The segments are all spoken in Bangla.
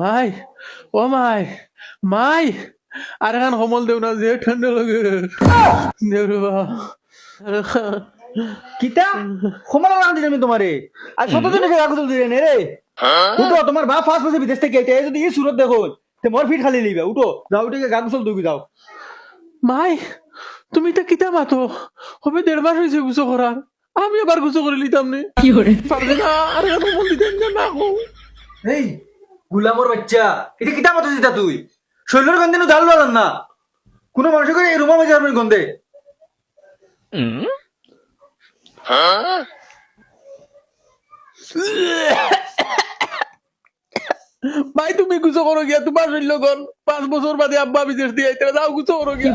মাই ও মাই মাই আর এখন সমল দেও না যে ঠান্ডা লাগে। দেও রে বা কিতা? সময় লাগান দিলাম তোমারে আর শত দিনে কাগজ দিলে নে রে উঠো তোমার বাপ ফার্স্ট বসে বিদেশ থেকে এটা যদি এই সুরত দেখো তে মোর ফিট খালি লিবে। উঠো যাও উঠে কাগজ দুবি যাও। মাই তুমি তা কিতা মাতো? হবে দেড় মাস হয়েছে গুছো করার আমি আবার গুছো করে লিতাম নে কি করে পারবে না আর এখন সমল দিতাম না না হো এই গুলামর বাচ্চা এটা কিতা মাতো দিতা তুই শৈলের গন্ধে নু ডাল বাজান না কোনো মানুষের করে এই রুমা বাজার আপনি গন্ধে ভাই তুমি গুছো করো গিয়া তোমার শৈল্য গন পাঁচ বছর বাদে আব্বা বিদেশ দিয়ে আইতে যাও গুছো করো গিয়া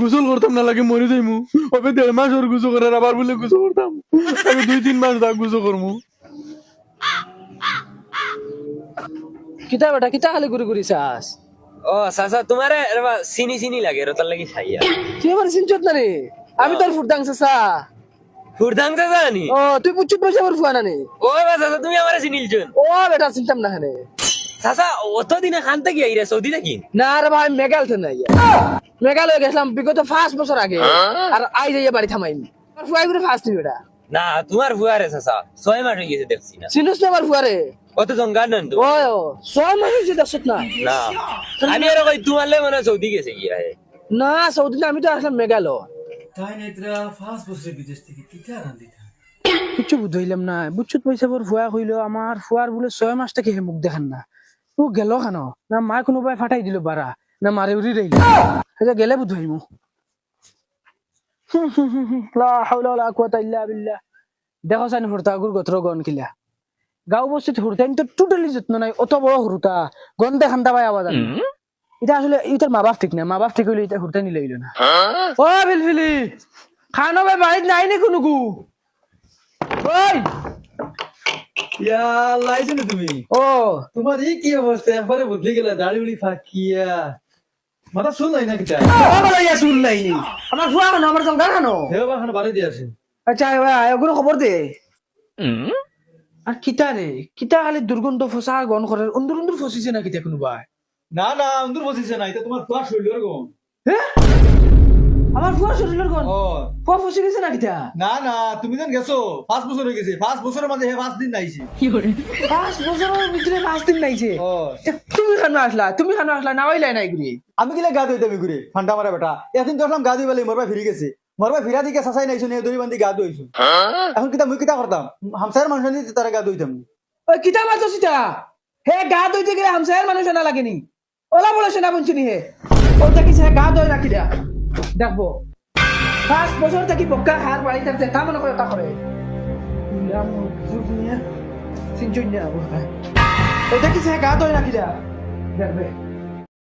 গোসল করতাম না লাগে মরে যাইমু। ওবে দেড় মাস ওর গুছো করার আবার বলে গুছো করতাম। আমি দুই তিন মাস দাগ গুছো করমু। কিতা বেটা কিতা খালি ঘুরি ঘুরি চাস? ও চাচা তোমারে চিনি চিনি লাগে রতার লাগি খাইয়া তুই আমার চিনচত না রে আমি তোর ফুরদাং চাচা। ফুরদাং চাচা নি ও তুই পুচুত পয়সা আমার ফুয়া না নে ও চাচা তুমি আমারে চিনিলছুন ও বেটা চিনতাম না খানে চাচা অত দিনে খান থেকে আইরা সৌদি থাকি না রে ভাই মেঘাল নাই মেঘালয় গেছিলাম বিগত পাঁচ বছর আগে আর আই যাইয়া বাড়ি ফুয়াই করে না তোমার ফুয়ারে চাচা ছয় মাস হয়ে গেছে দেখছি না চিনুস না আমার ফুয়ারে অত জঙ্গার নেন তো ও ও, ছয় মাস হয়েছে দেখছত না না আমি আর কই তোমার লে মনে হয় সৌদি গেছে গিয়া না সৌদি না আমি তো আসলাম মেঘালয় তাই বিদেশ থেকে রান্দিতা কিচ্ছু বুঝাইলাম না বুঝছত পয়সা বোর ফুয়া কইলো আমার ফুয়ার বলে ছয় মাস থেকে মুখ দেখান না ও গেল কেন না মা কোনোবাই ফাটাই দিল বারা না মারে উড়ি রইল এটা গেলে বুধ বিল্লাহ। দেখো সাইন হুরতা গুর গত্র গন কিলা। গাঁও বস্তিত হুরতা তো টোটালি যত্ন নাই। অত বড় হুরতা গন দেখান দাবাই আওয়াজ এটা আসলে ইটার মা বাপ ঠিক না মা বাপ ঠিক হইলে এটা হুরতা নিলে না। ও ফিলফিলি খানো ভাই বাড়িতে নাই নি কোনো গু? ওই ইয়া লাইছো না তুমি? ও। তোমার এই কি অবস্থা? একবারে বদলে গেলা দাড়ি উড়ি ফাকিয়া। মাথা শুন নাই না কিতা আমার ইয়া শুন নাই। আমার ফুয়া খানো আমার জঙ্গা বাড়ি দিয়ে আছে আচ্ছা ভাই ওগুলো খবর দে। আর কিতা রে কিতা খালি দুর্গন্ধ ফসা গন করে উন্দুর উন্দুর ফসিছে না কিতা কোনোবা না না অন্দুর বসিছে না এটা তোমার ফুয়া শৈলের গম। আমার ফুয়া শরীরের গন ও। ফুয়া ফসি গেছে না কিতা না না তুমি যেন গেছো পাঁচ বছর হয়ে গেছে পাঁচ বছরের মাঝে হে পাঁচ দিন নাইছে। পাঁচ বছরের ভিতরে পাঁচ দিন নাইছে? ও। তুমি খানো আসলা? তুমি খানো আসলা? নাওয়াইলাই নাই ঘুরি। আমি গেলে গা ধুইতে আমি ঘুরে ঠান্ডা মারা বেটা। এদিন তো আসলাম গা ধুই বলে মরবা ফিরে গেছে। মরবা ফিরা দিকে সাসাই নাইছো নিয়ে দড়ি বান্ধি গা ধুইছো। এখন কিতা মুই কিতা করতাম? হামসার মানুষ নিতে তারা গা ধুইতাম। ওই কিতা মাতো সিতা হে গা ধুইতে গেলে হামসায়ের মানুষ না লাগেনি। ওলা বলে সেনা বঞ্চিনি হে। ও দেখিস হে গা ধুই রাখি দেয়া দেখব। পাঁচ বছর থেকে বক্কা হার বাড়ি থাকছে তা মনে করে তা করে সিনচুন না ওটা কি সে গা ধরে রাখি যা দেখবে